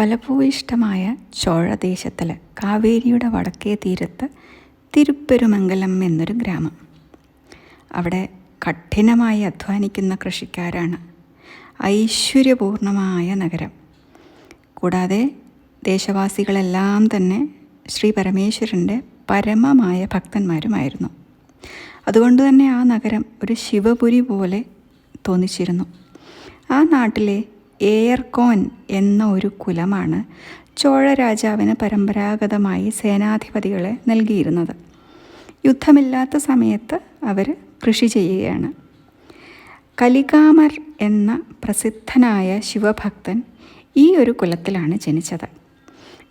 ഫലഭൂയിഷ്ടമായ ചോഴദേശത്തിൽ കാവേരിയുടെ വടക്കേ തീരത്ത് തിരുപ്പെരുമംഗലം എന്നൊരു ഗ്രാമം. അവിടെ കഠിനമായി അധ്വാനിക്കുന്ന കൃഷിക്കാരാണ്. ഐശ്വര്യപൂർണമായ നഗരം. കൂടാതെ ദേശവാസികളെല്ലാം തന്നെ ശ്രീ പരമേശ്വരന്റെ പരമമായ ഭക്തന്മാരുമായിരുന്നു. അതുകൊണ്ട് തന്നെ ആ നഗരം ഒരു ശിവപുരി പോലെ തോന്നിച്ചിരുന്നു. ആ നാട്ടിലെ ഏയർകോൻ എന്ന ഒരു കുലമാണ് ചോഴ രാജാവിന് പരമ്പരാഗതമായി സേനാധിപതികളെ നൽകിയിരുന്നത്. യുദ്ധമില്ലാത്ത സമയത്ത് അവർ കൃഷി ചെയ്യുകയാണ്. കലികാമർ എന്ന പ്രസിദ്ധനായ ശിവഭക്തൻ ഈ ഒരു കുലത്തിലാണ് ജനിച്ചത്.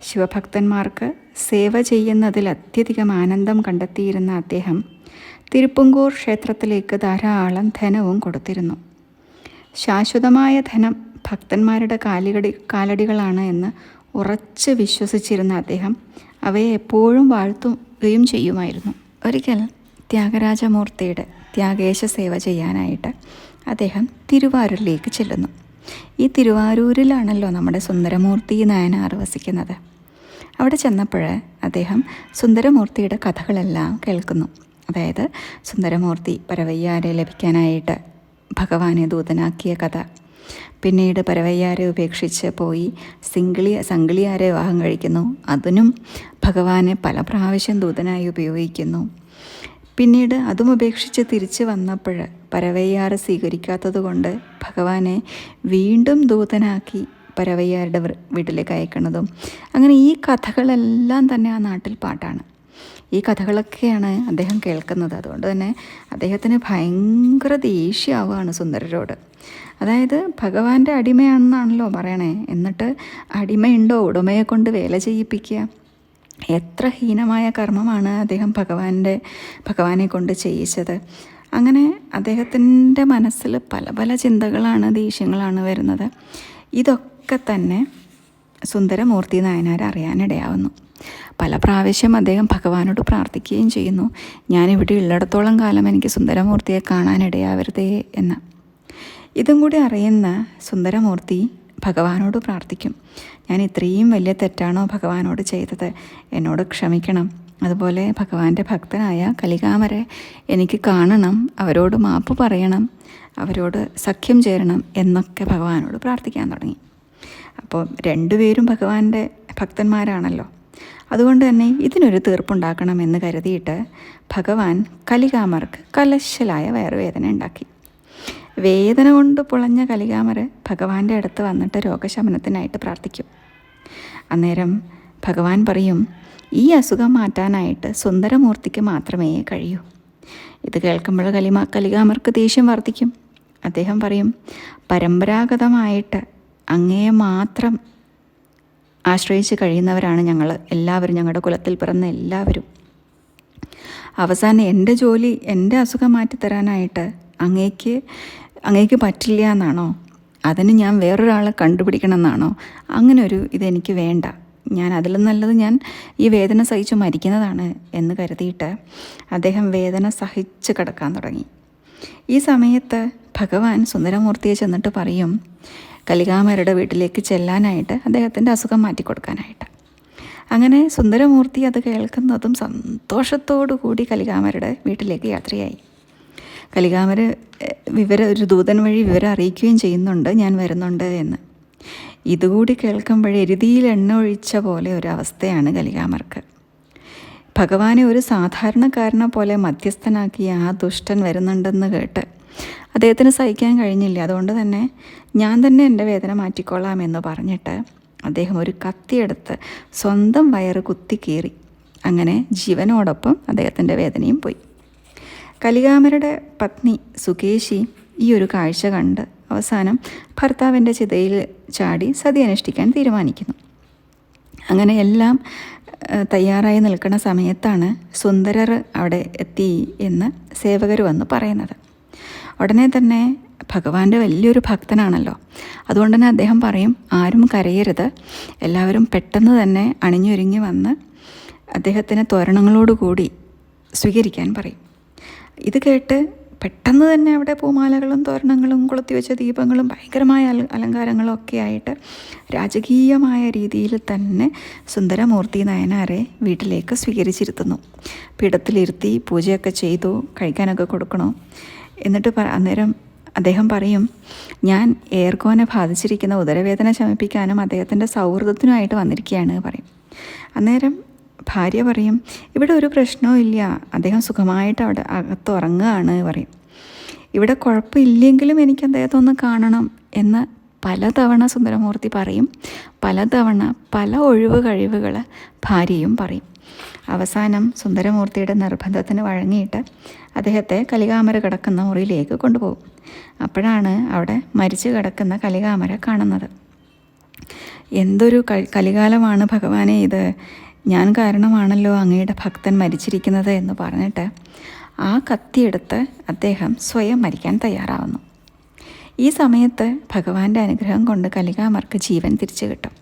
ശിവഭക്തന്മാർക്ക് സേവ ചെയ്യുന്നതിൽ അത്യധികം ആനന്ദം കണ്ടെത്തിയിരുന്ന അദ്ദേഹം തിരുപ്പുങ്കൂർ ക്ഷേത്രത്തിലേക്ക് ധാരാളം ധനവും കൊടുത്തിരുന്നു. ശാശ്വതമായ ധനം ഭക്തന്മാരുടെ കാലികടി കാലടികളാണ് എന്ന് ഉറച്ച് വിശ്വസിച്ചിരുന്ന അദ്ദേഹം അവയെ എപ്പോഴും വാഴ്ത്തുകയും ചെയ്യുമായിരുന്നു. ഒരിക്കൽ ത്യാഗരാജമൂർത്തിയുടെ ത്യാഗേശ സേവ ചെയ്യാനായിട്ട് അദ്ദേഹം തിരുവാരൂരിലേക്ക് ചെല്ലുന്നു. ഈ തിരുവാരൂരിലാണല്ലോ നമ്മുടെ സുന്ദരമൂർത്തി നയനാർ വസിക്കുന്നത്. അവിടെ ചെന്നപ്പോൾ അദ്ദേഹം സുന്ദരമൂർത്തിയുടെ കഥകളെല്ലാം കേൾക്കുന്നു. അതായത് സുന്ദരമൂർത്തി പരവയ്യാരെ ലഭിക്കാനായിട്ട് ഭഗവാനെ ദൂതനാക്കിയ കഥ. പിന്നീട് പരവയ്യാരെ ഉപേക്ഷിച്ച് പോയി സിംഗിളി സംഗിളിയാരെ വിവാഹം കഴിക്കുന്നു. അതിനും ഭഗവാനെ പല പ്രാവശ്യം ദൂതനായി ഉപയോഗിക്കുന്നു. പിന്നീട് അതും ഉപേക്ഷിച്ച് തിരിച്ചു വന്നപ്പോൾ പരവയ്യാറ് സ്വീകരിക്കാത്തത് കൊണ്ട് ഭഗവാനെ വീണ്ടും ദൂതനാക്കി പരവയ്യാരുടെ വീട്ടിലേക്ക് അയക്കുന്നതും. അങ്ങനെ ഈ കഥകളെല്ലാം തന്നെ ആ നാട്ടിൽ പാട്ടാണ്. ഈ കഥകളൊക്കെയാണ് അദ്ദേഹം കേൾക്കുന്നത്. അതുകൊണ്ട് തന്നെ അദ്ദേഹത്തിന് ഭയങ്കര ദേഷ്യമാവുകയാണ് സുന്ദരരോട്. അതായത് ഭഗവാന്റെ അടിമയാണെന്നാണല്ലോ പറയണേ. എന്നിട്ട് അടിമയുണ്ടോ? ഉടമയെ കൊണ്ട് വേല ചെയ്യിപ്പിക്കുക. എത്ര ഹീനമായ കർമ്മമാണ് അദ്ദേഹം ഭഗവാന്റെ ഭഗവാനെ കൊണ്ട് ചെയ്യിച്ചത്. അങ്ങനെ അദ്ദേഹത്തിന്റെ മനസ്സിൽ പല പല ചിന്തകളാണ് ദേഷ്യങ്ങളാണ് വരുന്നത്. ഇതൊക്കെ തന്നെ സുന്ദരമൂർത്തി നായനാർ അറിയാനിടയാവുന്നു പല പ്രാവശ്യം അദ്ദേഹം ഭഗവാനോട് പ്രാർത്ഥിക്കുകയും ചെയ്യുന്നു. ഞാനിവിടെ ഉള്ളിടത്തോളം കാലം എനിക്ക് സുന്ദരമൂർത്തിയെ കാണാനിടയാവരുതേ എന്ന്. ഇതും കൂടി അറിയുന്ന സുന്ദരമൂർത്തി ഭഗവാനോട് പ്രാർത്ഥിക്കും. ഞാൻ ഇത്രയും വലിയ തെറ്റാണോ ഭഗവാനോട് ചെയ്തത്? എന്നോട് ക്ഷമിക്കണം. അതുപോലെ ഭഗവാന്റെ ഭക്തനായ കലികാമരെ എനിക്ക് കാണണം. അവരോട് മാപ്പ് പറയണം. അവരോട് സഖ്യം ചേരണം എന്നൊക്കെ ഭഗവാനോട് പ്രാർത്ഥിക്കാൻ തുടങ്ങി. അപ്പോൾ രണ്ടുപേരും ഭഗവാന്റെ ഭക്തന്മാരാണല്ലോ. അതുകൊണ്ട് തന്നെ ഇതിനൊരു തീർപ്പുണ്ടാക്കണമെന്ന് കരുതിയിട്ട് ഭഗവാൻ കലികാമർക്ക് കലശലായ വയറുവേദന ഉണ്ടാക്കി. വേദന കൊണ്ട് പുളഞ്ഞ കലികാമർ ഭഗവാന്റെ അടുത്ത് വന്നിട്ട് രോഗശമനത്തിനായിട്ട് പ്രാർത്ഥിക്കും. അന്നേരം ഭഗവാൻ പറയും ഈ അസുഖം മാറ്റാനായിട്ട് സുന്ദരമൂർത്തിക്ക് മാത്രമേ കഴിയൂ. ഇത് കേൾക്കുമ്പോൾ കലിമ കലികാമർക്ക് ദേഷ്യം വർദ്ധിക്കും. അദ്ദേഹം പറയും പരമ്പരാഗതമായിട്ട് അങ്ങയെ മാത്രം ആശ്രയിച്ച് കഴിയുന്നവരാണ് ഞങ്ങൾ. എല്ലാവരും ഞങ്ങളുടെ കുലത്തിൽ പിറന്ന എല്ലാവരും. അവസാനം എന്റെ ജോലി എന്റെ അസുഖം മാറ്റിത്തരാനായിട്ട് അങ്ങേക്ക് അങ്ങേക്ക് പറ്റില്ല എന്നാണോ? അതിന് ഞാൻ വേറൊരാളെ കണ്ടുപിടിക്കണം എന്നാണോ അങ്ങനെ ഒരു ഇതെനിക്ക് വേണ്ട. ഞാൻ അതിലും നല്ലത് ഞാൻ ഈ വേദന സഹിച്ച് മരിക്കുന്നതാണ് എന്ന് കരുതിയിട്ട് അദ്ദേഹം വേദന സഹിച്ച് കിടക്കാൻ തുടങ്ങി. ഈ സമയത്ത് ഭഗവാൻ സുന്ദരമൂർത്തിയെ ചെന്നിട്ട് പറയും കലികാമരുടെ വീട്ടിലേക്ക് ചെല്ലാനായിട്ട് അദ്ദേഹത്തിന്റെ അസുഖം മാറ്റിക്കൊടുക്കാനായിട്ട്. അങ്ങനെ സുന്ദരമൂർത്തി അത് കേൾക്കുന്നതും സന്തോഷത്തോടു കൂടി കലികാമരുടെ വീട്ടിലേക്ക് യാത്രയായി. കലികാമർ വിവരം ഒരു ദൂതൻ വഴി വിവരം അറിയിക്കുകയും ചെയ്യുന്നുണ്ട് ഞാൻ വരുന്നുണ്ട് എന്ന്. ഇതുകൂടി കേൾക്കുമ്പോൾ എരുതിയിൽ എണ്ണ ഒഴിച്ച പോലെ ഒരു അവസ്ഥയാണ് കലികാമർക്ക്. ഭഗവാനെ ഒരു സാധാരണക്കാരനെ പോലെ മധ്യസ്ഥനാക്കി ആ ദുഷ്ടൻ വരുന്നുണ്ടെന്ന് കേട്ട് അദ്ദേഹത്തിന് സഹിക്കാൻ കഴിഞ്ഞില്ല. അതുകൊണ്ട് തന്നെ ഞാൻ തന്നെ എന്റെ വേദന മാറ്റിക്കൊള്ളാം എന്ന് പറഞ്ഞിട്ട് അദ്ദേഹം ഒരു കത്തിയെടുത്ത് സ്വന്തം വയറ് കുത്തി കീറി. അങ്ങനെ ജീവനോടൊപ്പം അദ്ദേഹത്തിന്റെ വേദനയും പോയി. കലികാമരുടെ പത്നി സുകേശി ഈ ഒരു കാഴ്ച കണ്ട് അവസാനം ഭർത്താവിന്റെ ചിതയിൽ ചാടി സതി അനുഷ്ഠിക്കാൻ തീരുമാനിക്കുന്നു. അങ്ങനെ എല്ലാം തയ്യാറായി നിൽക്കുന്ന സമയത്താണ് സുന്ദരർ അവിടെ എത്തി എന്ന് സേവകർ വന്ന് പറയുന്നത്. ഉടനെ തന്നെ ഭഗവാന്റെ വലിയൊരു ഭക്തനാണല്ലോ. അതുകൊണ്ട് തന്നെ അദ്ദേഹം പറയും ആരും കരയരുത്. എല്ലാവരും പെട്ടെന്ന് തന്നെ അണിഞ്ഞൊരുങ്ങി വന്ന് അദ്ദേഹത്തിന് തോരണങ്ങളോടുകൂടി സ്വീകരിക്കാൻ പറയും. ഇത് കേട്ട് പെട്ടെന്ന് തന്നെ അവിടെ പൂമാലകളും തോരണങ്ങളും കൊളുത്തി വെച്ച ദീപങ്ങളും ഭയങ്കരമായ അല അലങ്കാരങ്ങളും ഒക്കെ ആയിട്ട് രാജകീയമായ രീതിയിൽ തന്നെ സുന്ദരമൂർത്തി നയനാരെ വീട്ടിലേക്ക് സ്വീകരിച്ചിരുത്തുന്നു. പീഠത്തിലിരുത്തി പൂജയൊക്കെ ചെയ്തു കഴിക്കാനൊക്കെ കൊടുക്കണോ. എന്നിട്ട് അന്നേരം അദ്ദേഹം പറയും ഞാൻ എയർകോനെ ബാധിച്ചിരിക്കുന്ന ഉദരവേദന ശമിപ്പിക്കാനും അദ്ദേഹത്തിന്റെ സൗഹൃദത്തിനുമായിട്ട് വന്നിരിക്കുകയാണ് പറയും. അന്നേരം ഭാര്യ പറയും ഇവിടെ ഒരു പ്രശ്നവും ഇല്ല. അദ്ദേഹം സുഖമായിട്ട് അവിടെ അകത്ത് ഉറങ്ങുകയാണ് പറയും. ഇവിടെ കുഴപ്പമില്ലെങ്കിലും എനിക്ക് അദ്ദേഹത്തെ ഒന്ന് കാണണം എന്ന് പലതവണ സുന്ദരമൂർത്തി പറയും. പലതവണ പല ഒഴിവ് കഴിവുകൾ ഭാര്യയും പറയും. അവസാനം സുന്ദരമൂർത്തിയുടെ നിർബന്ധത്തിന് വഴങ്ങിയിട്ട് അദ്ദേഹത്തെ കലികാമര കിടക്കുന്ന മുറിയിലേക്ക് കൊണ്ടുപോകും. അപ്പോഴാണ് അവിടെ മരിച്ചു കിടക്കുന്ന കലികാമര കാണുന്നത്. എന്തൊരു കലികാലമാണ് ഭഗവാനെ ഇത്. ഞാൻ കാരണമാണല്ലോ അങ്ങയുടെ ഭക്തൻ മരിച്ചിരിക്കുന്നത് എന്ന് പറഞ്ഞിട്ട് ആ കത്തിയെടുത്ത് അദ്ദേഹം സ്വയം മരിക്കാൻ തയ്യാറാവുന്നു. ഈ സമയത്ത് ഭഗവാന്റെ അനുഗ്രഹം കൊണ്ട് കലികാമർക്ക് ജീവൻ തിരിച്ചു കിട്ടും.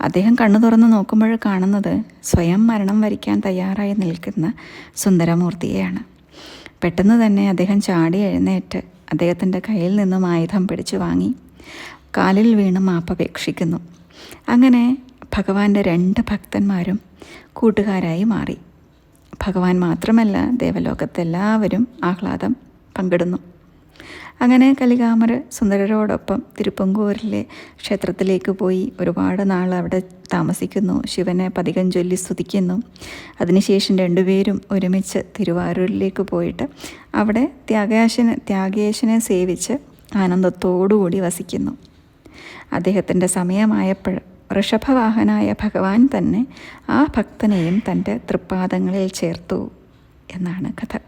അദ്ദേഹം കണ്ണു തുറന്ന് നോക്കുമ്പോൾ കാണുന്നത് സ്വയം മരണം വരിക്കാൻ തയ്യാറായി നിൽക്കുന്ന സുന്ദരമൂർത്തിയെയാണ്. പെട്ടെന്ന് തന്നെ അദ്ദേഹം ചാടി എഴുന്നേറ്റ് അദ്ദേഹത്തിന്റെ കയ്യിൽ നിന്നും ആയുധം പിടിച്ചു വാങ്ങി കാലിൽ വീണ് മാപ്പപേക്ഷിക്കുന്നു അങ്ങനെ ഭഗവാന്റെ രണ്ട് ഭക്തന്മാരും കൂട്ടുകാരായി മാറി. ഭഗവാൻ മാത്രമല്ല ദേവലോകത്തെല്ലാവരും ആഹ്ലാദം പങ്കിടുന്നു. അങ്ങനെ കലികാമർ സുന്ദരരോടൊപ്പം തിരുപ്പങ്കൂരിലെ ക്ഷേത്രത്തിലേക്ക് പോയി ഒരുപാട് നാൾ അവിടെ താമസിക്കുന്നു. ശിവനെ പതികം ചൊല്ലി സ്തുതിക്കുന്നു. അതിനുശേഷം രണ്ടുപേരും ഒരുമിച്ച് തിരുവാരൂരിലേക്ക് പോയിട്ട് അവിടെ ത്യാഗേശനെ ത്യാഗേശനെ സേവിച്ച് ആനന്ദത്തോടുകൂടി വസിക്കുന്നു. അദ്ദേഹത്തിന്റെ സമയമായപ്പോൾ ഋഷഭവാഹനായ ഭഗവാൻ തന്നെ ആ ഭക്തനെയും തന്റെ തൃപ്പാദങ്ങളിൽ ചേർത്തു എന്നാണ് കഥ.